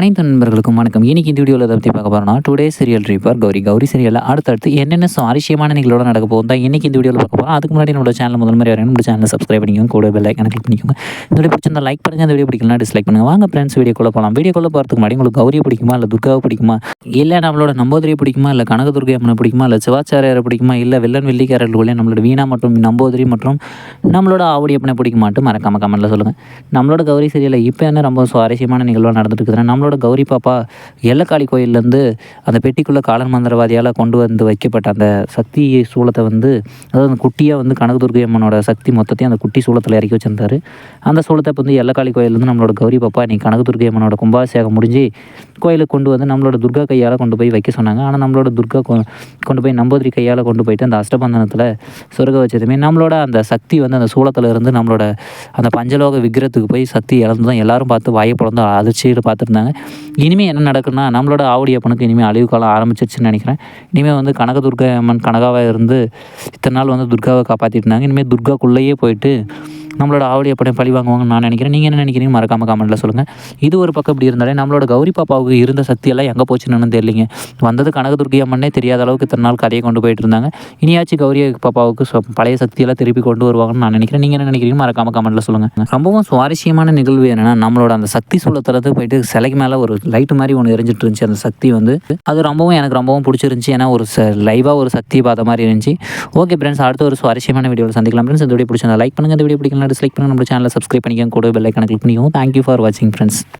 அனைத்து நண்பர்களுக்கும் வணக்கம். இன்னைக்கு இந்த வீடியோவில் அதை பற்றி பார்க்க போகிறோம்னா டுடே சீரியல் ரீப்பர் கௌரி. கௌரி சீரியலில் அடுத்தடுத்து என்னென்ன சுவாரஸ்யமான நிகழ்வோட நடக்க போகும் தான் இன்னைக்கு இந்த வீடியோவில் பார்க்க போகிறோம் அதுக்கு முன்னாடி நம்மளோட சேனல் முதல் மாதிரி வரணும் நம்ம சேனலை சப்ஸ்கிரைப் பண்ணிக்கோங்க. கூட பெல் ஐக்கனை கிளிக் பண்ணிக்கோங்க. இந்த வீடியோ பிடிச்சிருந்தா லைக் பண்ணுங்கள் இந்த வீடியோ பிடிக்கலாம் டிஸ்லைக் பண்ணுங்கள் வாங்க ஃப்ரெண்ட்ஸ் வீடியோக்குள்ளே போகலாம் வீடியோக்குள்ளே போகிறதுக்கு முன்னாடி உங்களுக்கு கௌரியை பிடிக்குமா? இல்லை துர்காவை பிடிக்குமா? இல்லை நம்மளோட நம்போதரியை பிடிக்குமா? இல்லை கனக துர்கை அம்மனை பிடிக்குமா? இல்லை சிவாச்சாரியாரை பிடிக்குமா? இல்லை வெள்ளன் வெள்ளிக்காரர்களுக்குள்ளே நம்மளோட வீணா மற்றும் நம்போதரி மற்றும் நம்மளோட ஆவடியப்பனை பிடிக்குமாட்டு மறக்காம கமெண்ட்டில் சொல்லுங்கள் நம்மளோட கௌரி சீரியலில் இப்போ என்ன ரொம்ப சுவாரஸ்யமான நிகழ்வாக நடந்துட்டு இருக்குதுன்னா நம்மளோட கௌரி பாப்பா எல்லக்காளி கோயிலேருந்து அந்த பெட்டிக்குள்ளே காலன் மந்திரவாதியால் கொண்டு வந்து வைக்கப்பட்ட அந்த சக்தி சூளத்தை வந்து அதாவது அந்த குட்டியாக வந்து கனகதுர்கை அம்மனோட சக்தி மொத்தத்தையும் அந்த குட்டி சூளத்தில் இறக்கி வச்சுருந்தாரு. அந்த சூளத்தை இப்போ வந்து எல்லக்காளி கோயிலேருந்து நம்மளோட கௌரி பாப்பா இன்னைக்கு கனகதுர்கை அம்மனோட கும்பாபிஷேகம் முடிஞ்சு கோயிலுக்கு கொண்டு வந்து நம்மளோட துர்கா கையால் கொண்டு போய் வைக்க சொன்னாங்க. ஆனால் நம்மளோட துர்கா கொ- கொண்டு போய் நம்பூதிரி கையால் கொண்டு போயிட்டு அந்த அஷ்டபந்தனத்தில் சொருக வச்சதுமே நம்மளோட அந்த சக்தி வந்து அந்த சூளத்தில் இருந்து நம்மளோட அந்த பஞ்சலோக விக்கிரத்துக்கு போய் சக்தி இழந்து தான் எல்லாரும் பார்த்து வாயை பிறந்து அதிர்ச்சியில் பார்த்துருந்தாங்க. இனிமேல் என்ன நடக்குன்னா நம்மளோட ஆவடி அப்பனுக்கு இனிமேல் அழிவு காலம் ஆரம்பிச்சிருச்சுன்னு நினைக்கிறேன். இனிமேல் வந்து கனக கனகதுர்கை அம்மன் கனகாவாக இருந்து இத்தனை நாள் வந்து துர்காவை காப்பாற்றிட்டு இருந்தாங்க. இனிமேல் துர்காக்குள்ளேயே போயிட்டு நம்மளோட ஆவடி அப்பனை பழி வாங்குவாங்கன்னு நான் நினைக்கிறேன். நீங்கள் என்ன நினைக்கிறீங்க? மறக்காம கமெண்ட்டில் சொல்லுங்கள் இது ஒரு பக்கம் இப்படி இருந்தாலே நம்மளோட கௌரி பாப்பாவுக்கு இருந்த சக்தியெல்லாம் எங்கே போச்சுன்னு தெரியலிங்க. வந்தது கனகதுர்கி அம்மனே தெரியாத அளவுக்கு இத்தனை நாள் கதையை கொண்டு போயிட்டு இருந்தாங்க. இனியாச்சும் கௌரி பாப்பாவுக்கு பழைய சக்தியெல்லாம் திருப்பி கொண்டு வருவாங்கன்னு நான் நினைக்கிறேன். நீங்கள் என்ன நினைக்கிறீங்க? மறக்காம கமெண்ட்டில் சொல்லுங்கள் ரொம்பவும் சுவாரஸ்யமான நிகழ்வு என்னன்னா நம்மளோட அந்த சக்தி சூழத்துலேருந்து போயிட்டு சிலைக்கு மேலே ஒரு லைட்டு மாதிரி ஒன்று எரிஞ்சிட்டு இருந்துச்சு. அந்த சக்தி வந்து அது ரொம்பவும் எனக்கு ரொம்பவும் பிடிச்சிருந்துச்சி. ஏன்னா ஒரு லைவாக ஒரு சக்தி பார்த்த மாதிரி இருந்துச்சு. ஓகே ஃப்ரெண்ட்ஸ் அடுத்த ஒரு சுவாரஸ்யமான வீடியோவில் சந்திக்கலாம். ஃப்ரெண்ட்ஸ் இந்த வீடியோ பிடிச்சிருந்தா லைக் பண்ணுங்கள் இந்த வீடியோ பிடிக்கலாம் டிஸ்லைக் பண்ணுங்கள் நம்ம சேனலை சப்ஸ்கிரைப் பண்ணிக்கோங்க. கூட பெல்லைக்கான கிளிக் பண்ணிக்கோங்க. தேங்க்யூ ஃபார் வாட்சிங் ஃப்ரெண்ட்ஸ்